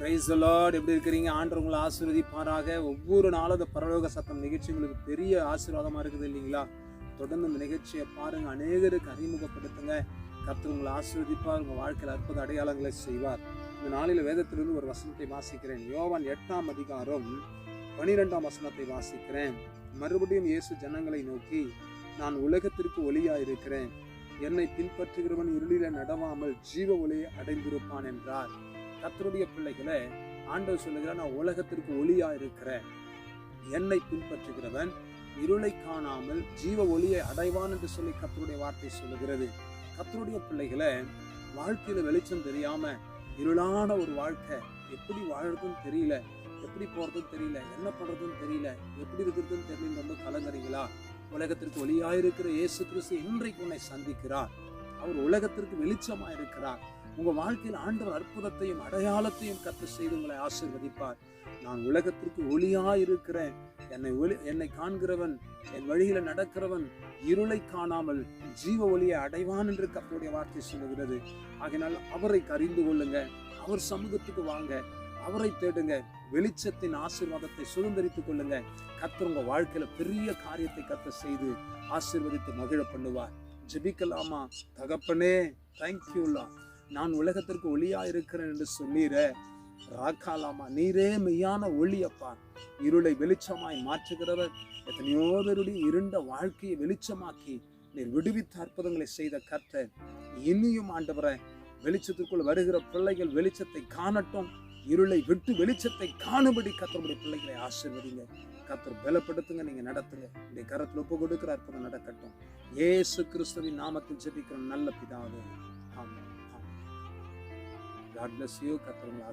Price Lord எப்படி இருக்கிறீங்க? ஆண்டு உங்களை ஆசீர்வதிப்பாராக. ஒவ்வொரு நாளும் அந்த பரலோக சத்தம் நிகழ்ச்சி உங்களுக்கு பெரிய ஆசீர்வாதமாக இருக்குது இல்லைங்களா? தொடர்ந்து இந்த நிகழ்ச்சியை பாருங்கள் அநேகருக்கு அறிமுகப்படுத்துங்க. கர்த்தர் உங்களை ஆசீர்வதிப்பார். உங்கள் வாழ்க்கையில் அற்புத அடையாளங்களை செய்வார். இந்த நாளில் வேதத்திலிருந்து ஒரு வசனத்தை வாசிக்கிறேன். யோவான் எட்டாம் அதிகாரம் பனிரெண்டாம் வசனத்தை வாசிக்கிறேன். மறுபடியும் இயேசு ஜனங்களை நோக்கி நான் உலகத்திற்கு ஒளியா இருக்கிறேன் என்னை பின்பற்றுகிறவன் இருளில நடவாமல் ஜீவ ஒளியை அடைந்திருப்பான் என்றார். கத்தருடைய பிள்ளைகளை ஆண்டவர் சொல்லுகிறார் நான் உலகத்திற்கு ஒளியா இருக்கிறேன் என்னை பின்பற்றுகிறவன் இருளை காணாமல் ஜீவ ஒளியை அடைவான் என்று சொல்லி கத்தருடைய வார்த்தை சொல்லுகிறது. கத்தருடைய பிள்ளைகளை வாழ்க்கையில வெளிச்சம் தெரியாம இருளான ஒரு வாழ்க்கை எப்படி வாழறதுன்னு தெரியல எப்படி போறதுன்னு தெரியல என்ன பண்றதுன்னு தெரியல எப்படி இருக்கிறதுன்னு தெரியல ரொம்ப கலங்குறீங்களா? உலகத்திற்கு ஒளியாயிருக்கிற இயேசு கிறிஸ்து இன்றைக்கு உன்னை சந்திக்கிறார். அவர் உலகத்திற்கு வெளிச்சமா இருக்கிறார். உங்க வாழ்க்கையில் ஆண்டவர் அற்புதத்தையும் அடையாளத்தையும் கத்து செய்து உங்களை ஆசிர்வதிப்பார். நான் உலகத்திற்கு ஒளியா இருக்கிறேன். என்னை ஒளி என்னை காண்கிறவன் என் வழியில நடக்கிறவன் இருளை காணாமல் ஜீவ ஒளியை அடைவான் என்று கர்த்தருடைய வார்த்தை சொல்லுகிறது. ஆகினால் அவரை கறிந்து கொள்ளுங்க. அவர் சமூகத்துக்கு வாங்க. அவரை தேடுங்க. வெளிச்சத்தின் ஆசீர்வாதத்தை சுதந்திரித்துக் கொள்ளுங்க. கத்து உங்க வாழ்க்கையில பெரிய காரியத்தை கத்த செய்து ஆசீர்வதித்து மகிழ பண்ணுவார். ஜெபிக்கலாமா? தகப்பனே தேங்க்யூலா நான் உலகத்திற்கு ஒளியா இருக்கிறேன் என்று சொன்னீர. ராக்காலாமா நீரே மெய்யான ஒளியப்பா. இருளை வெளிச்சமாய் மாற்றுகிறவர் எத்தனையோ பேருடைய இருண்ட வாழ்க்கையை வெளிச்சமாக்கி நீர் விடுவித்த அற்புதங்களை செய்த கர்த்தர். இனியும் ஆண்டவரை வெளிச்சத்துக்குள் வருகிற பிள்ளைகள் வெளிச்சத்தை காணட்டும். இருளை விட்டு வெளிச்சத்தை காணும்படி கத்தருடைய பிள்ளைகளை ஆசீர்வதிங்க. கத்தர் பலப்படுத்துங்க நீங்க நடத்துங்க. இந்த கரத்தில் ஒப்பு கொடுக்கிற அற்புதம் நடக்கட்டும். ஏசு கிறிஸ்துவின் நாமத்தில் ஜெபிக்கிற நல்ல பிதாவே. ஆமாம் ஆமாம் காட் பிளஸ் யூ கத்தர் உங்களை